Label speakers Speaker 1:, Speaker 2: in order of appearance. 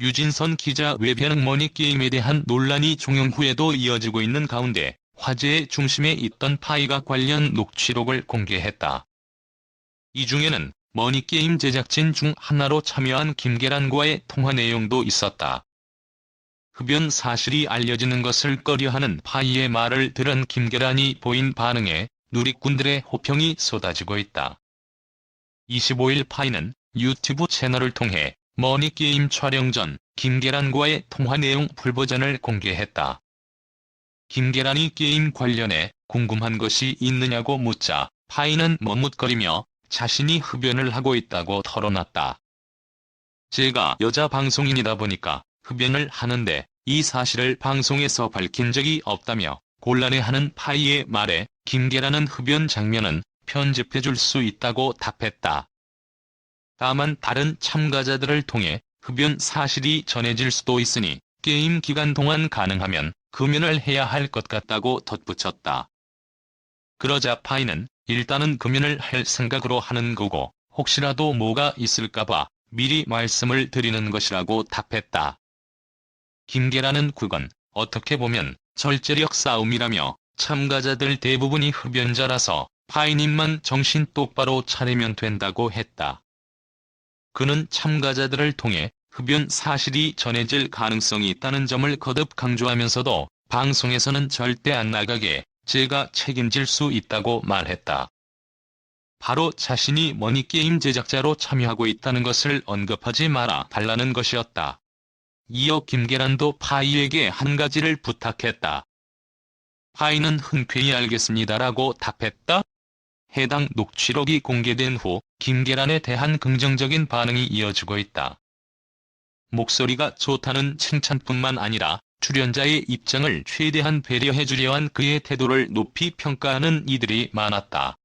Speaker 1: 유진선 기자 외변 머니게임에 대한 논란이 종영 후에도 이어지고 있는 가운데 화제의 중심에 있던 파이가 관련 녹취록을 공개했다. 이 중에는 머니게임 제작진 중 하나로 참여한 김계란과의 통화 내용도 있었다. 흡연 사실이 알려지는 것을 꺼려하는 파이의 말을 들은 김계란이 보인 반응에 누리꾼들의 호평이 쏟아지고 있다. 25일 파이는 유튜브 채널을 통해 머니게임 촬영 전 김계란과의 통화 내용 풀버전을 공개했다. 김계란이 게임 관련해 궁금한 것이 있느냐고 묻자 파이는 머뭇거리며 자신이 흡연을 하고 있다고 털어놨다. 제가 여자 방송인이다 보니까 흡연을 하는데 이 사실을 방송에서 밝힌 적이 없다며 곤란해하는 파이의 말에 김계란은 흡연 장면은 편집해줄 수 있다고 답했다. 다만 다른 참가자들을 통해 흡연 사실이 전해질 수도 있으니 게임 기간 동안 가능하면 금연을 해야 할 것 같다고 덧붙였다. 그러자 파이는 일단은 금연을 할 생각으로 하는 거고 혹시라도 뭐가 있을까봐 미리 말씀을 드리는 것이라고 답했다. 김계란은 그건 어떻게 보면 절제력 싸움이라며 참가자들 대부분이 흡연자라서 파이님만 정신 똑바로 차리면 된다고 했다. 그는 참가자들을 통해 흡연 사실이 전해질 가능성이 있다는 점을 거듭 강조하면서도 방송에서는 절대 안 나가게 제가 책임질 수 있다고 말했다. 바로 자신이 머니게임 제작자로 참여하고 있다는 것을 언급하지 마라 달라는 것이었다. 이어 김계란도 파이에게 한 가지를 부탁했다. 파이는 흔쾌히 알겠습니다라고 답했다. 해당 녹취록이 공개된 후 김계란에 대한 긍정적인 반응이 이어지고 있다. 목소리가 좋다는 칭찬뿐만 아니라 출연자의 입장을 최대한 배려해주려 한 그의 태도를 높이 평가하는 이들이 많았다.